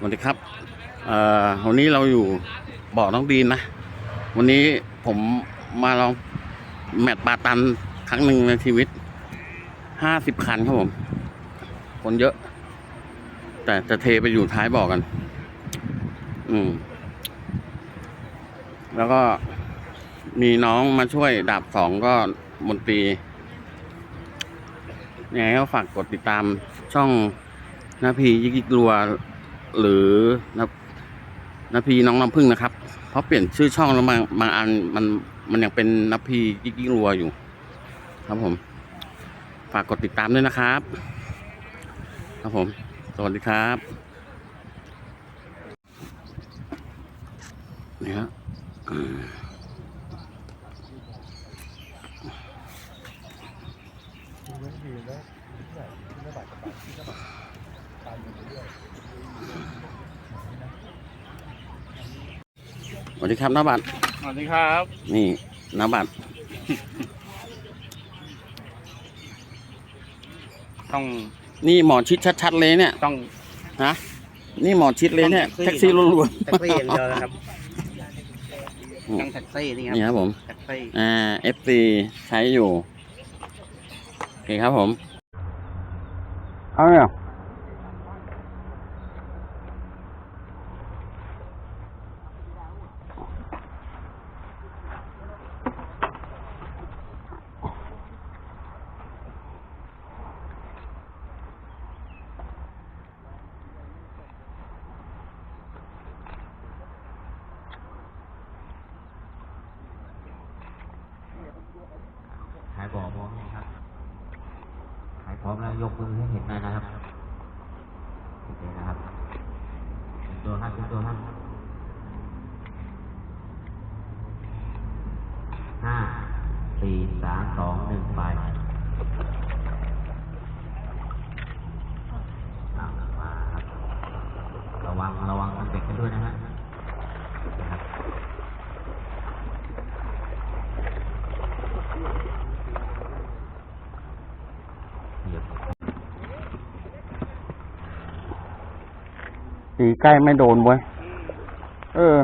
สวัสดีครับวันนี้เราอยู่บ่อน้องดีนนะ วันนี้ผมมาลองแมตช์ปาตันครั้งหนึ่งในชีวิต ห้าสิบคันครับผม คนเยอะ แต่จะเทไปอยู่ท้ายบ่อกัน อืม แล้วก็มีน้องมาช่วยดาบสองก็มนตรียังไงก็ฝากกดติดตามช่องนาพียิกิกรัว หรือนะนาพีน้องน้ำพึ่งนะครับ เพราะเปลี่ยนชื่อช่องแล้วบางบางอันมันมันยังเป็นนาพียิกยิกรัวอยู่ ครับผม ฝากกดติดตามด้วยนะครับ ครับผม สวัสดีครับนี่ฮะ สวัสดีครับน้าบัตรสวัสดีครับ นี่น้าบัตรต้องนี่หมอชิดชัดๆเลยเนี่ยต้องฮะนี่หมอชิดเลยเนี่ยต้องแท็แท็กกซี่ซี่ล้วนแท็กซี่อย่างเดียวนะครับอืมต้องแท็กซี่นี่ๆครับนี่ครับผมแท็กซี่อ่า FC ใช้อยู่โอเคครับผมเอาเนี่ย ขายบ่อพร้อมไหมครับ ขา ยกมือให้เห็นหน่อยนะครับโอเคนะครับตัวครับตัวครับห้าสี่สามสองหนึ่งไปอะมาระวังระวังมันเด็กกันด้วยนะฮะนะครับ เหยียบ ตีใกล้ไม่โดนเว้ย เออ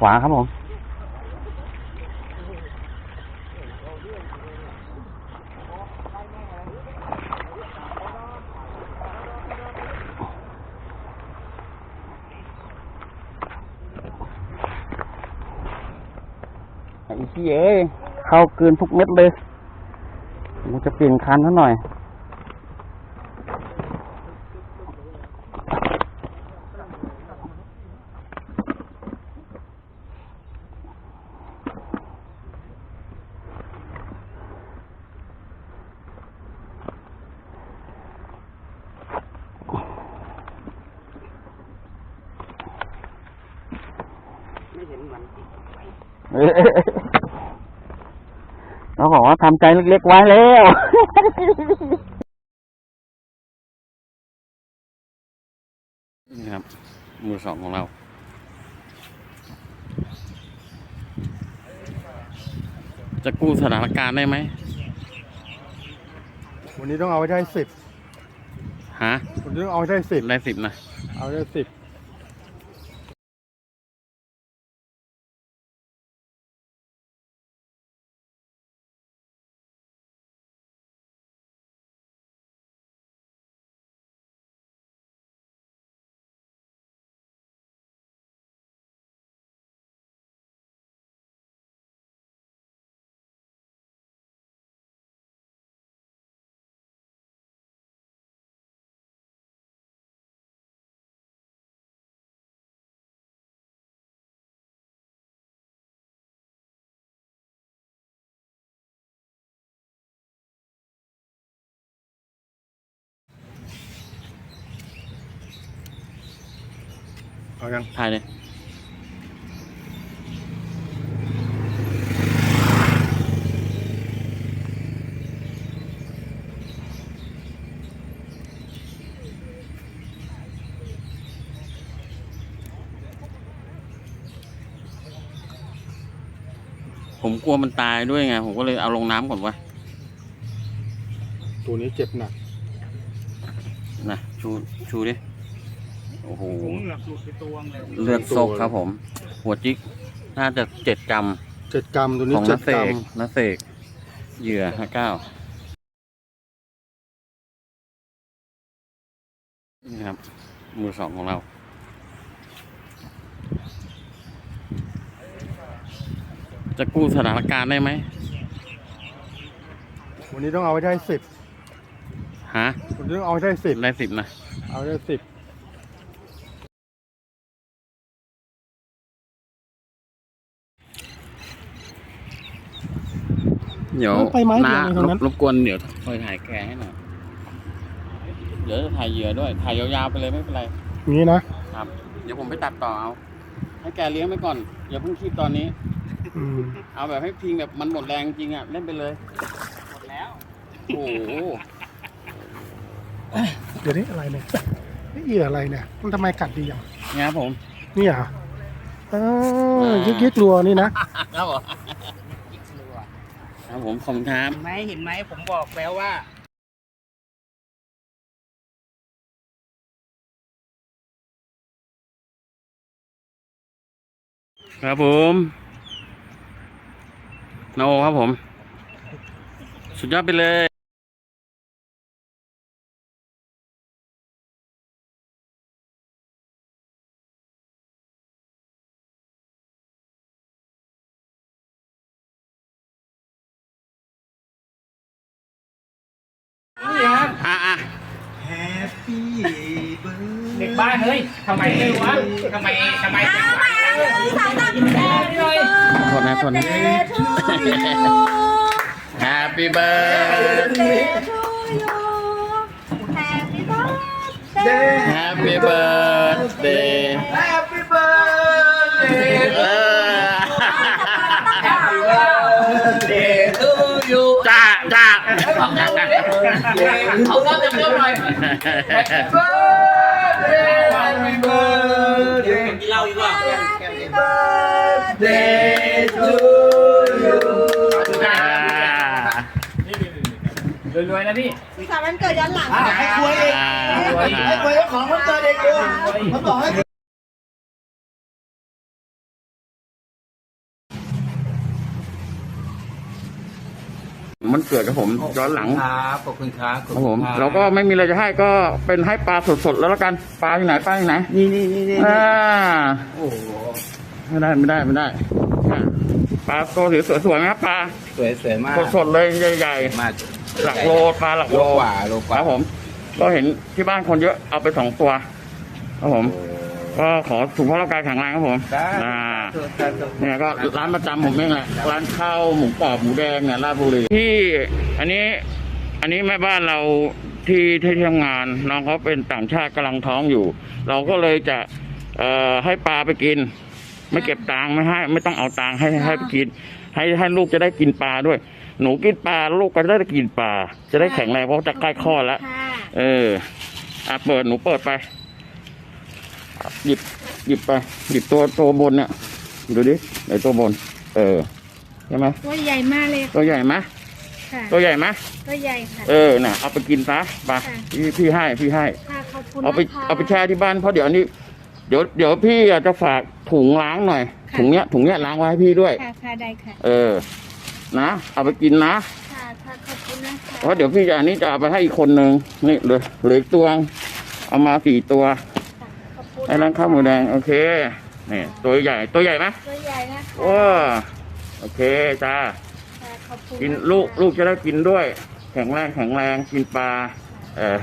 ขวาครับผมไอ้พี่เอ้ยเข้าเกินทุกเม็ดเลยกูจะเปลี่ยนคันซะหน่อย ไม่เห็นมันเราบอกว่าทำใจเล็กๆไว้แล้วนี่ครับ มือสองของเราจะกู้สถานการณ์ได้ไหม วันนี้ต้องเอาให้ได้สิบฮะ วันนี้ต้องเอาให้ได้สิบได้สิบนะ เอาให้ได้สิบ เอายังถ่ายเลยผมกลัวมันตายด้วยไง ผมก็เลยเอาลงน้ำก่อนวะตัวนี้เจ็บหนักนะ ชู ชูดิ โอ้โหผมเหงือกหลุดไปตัวงเลยเลือดซกครับผม หัวจิกน่าจะเจ็ดกรัมเจ็ดกรัมตัวนี้ของเจ็นัดเสกรัมกนัเสกเหยื่อห้าเก้านี่ครับ มือสองของเรา จะกู้สถานการณ์ได้ไหมวันนี้ต้องเอาให้ได้สิบฮะวันนี้ต้องเอาให้ได้สิบได้สิบนะ เอาให้ได้สิบ เดี๋ยวไปไม้เดียวน้าเลยตรงนั้น รบกวนเดี๋ยวคอยถ่ายแกให้หน่อยเดี๋ยวจะถ่ายเหยื่อด้วยถ่ายยาวๆไปเลยไม่เป็นไร อย่างนี้นะครับเดี๋ยวผมไปตัดต่อเอา ให้แกเลี้ยงไปก่อนอย่าเพิ่งคีบตอนนี้ อืมเอาแบบให้พิงแบบมันหมดแรงจริงอะเล่นไปเลยหมดแล้วโอ้โหเดี๋ยวนี้อะไรเนี่ยนี่เหยื่ออะไรเนี่ย มันทำไมกัดดีอย่างเนี่ยครับผมนี่เหรอเออยิกยิกรัวนี่นะ ครับผม ครับผมขอบคุณครับ เห็นไหมเห็นไหมผมบอกแล้วว่าครับผมโนครับผม สุดยอดไปเลย เด็กบ้านเฮ้ยทำไมเลยวะทำไมทำไมเด็กบ้านจังเลยเลยโทษนะโทษนะ Happy birthday Happy birthday Happy birthday จ้าจ้าเอาก็จะเริ่มเลยกินเหล้าอีกว่ารวยๆนะพี่สุขสันต์วันเกิดย้อนหลัง ให้คุยให้คุยของวันเกิดเด็กด้วยเขาบอกให้ มันเกิดกับผมย้อนหลังครับขอบคุณครับครับผมเราก็ไม่มีอะไรจะให้ก็เป็นให้ปลาสดๆแล้วละกันปลาที่ไหนปลาที่ไหนนี่นี่นี่นี่อ่าโอ้โหไม่ได้ไม่ได้ไม่ได้อ่าปลาตัวสวยๆนะครับปลาสวยสวยมากสดๆเลยใหญ่มากๆ หลักโลปลาหลักโลโลกว่าโลกคว่ารับผม ก็เห็นที่บ้านคนเยอะเอาไปสองตัวครับผม ก็ขอสุขภาพร่างกายแข็งแรงครับผมได้อ่าเนี่ยก็ร้านประจำผมเองแหละร้านข้าวหมูกรอบหมูแดงเนี่ยราชบุรีที่อันนี้อันนี้แม่บ้านเราที่ที่ทำงานน้องเขาเป็นต่างชาติกำลังท้องอยู่ เราก็เลยจะเอ่อให้ปลาไปกิน ไม่เก็บตังค์ไม่ให้ไม่ต้องเอาตังค์ให้ให้ไปกิน ให้ให้ลูกจะได้กินปลาด้วย หนูกินปลาลูกก็จะได้กินปลาจะได้แข็งแรงเพราะจะใกล้คลอดแล้วค่ะเอออะเปิดหนูเปิดไป หยิบหยิบไปหยิบตัวตัวบนเนี่ยดูดิไหนตัวบน เออใช่ไหมตัวใหญ่มากเลยตัวใหญ่ไหมค่ะตัวใหญ่ไหมตัวใหญ่ค่ะเออน่ะเอาไปกินซะไปค่ะพี่พี่ให้พี่ให้ค่ะขอบคุณเอาไปนะคะเอาไปแช่ที่บ้านเพราะเดี๋ยวอันนี้ เดี๋ยวเดี๋ยวพี่อาจจะฝากถุงล้างหน่อยค่ะถุงเนี้ยถุงเนี้ยล้างไว้ให้พี่ด้วย ค่ะค่ะได้ค่ะ เออ นะ เอาไปกินนะค่ะค่ะขอบคุณนะคะเพราะเดี๋ยวพี่จะอันนี้จะเอาไปให้อีกคนนึงนี่เหลือเหลืออีกตัว เอามาสี่ตัวขอบคุณ ไอ้ร้านข้าวหมูแดง โอเค นี่ ตัวใหญ่ ตัวใหญ่ไหมตัวใหญ่นะคะว้าโอเคจ้า ค่ะขอบคุณกินนะคะลูกลูกจะได้กินด้วย แข็งแรง แข็งแรง กินปลา เออ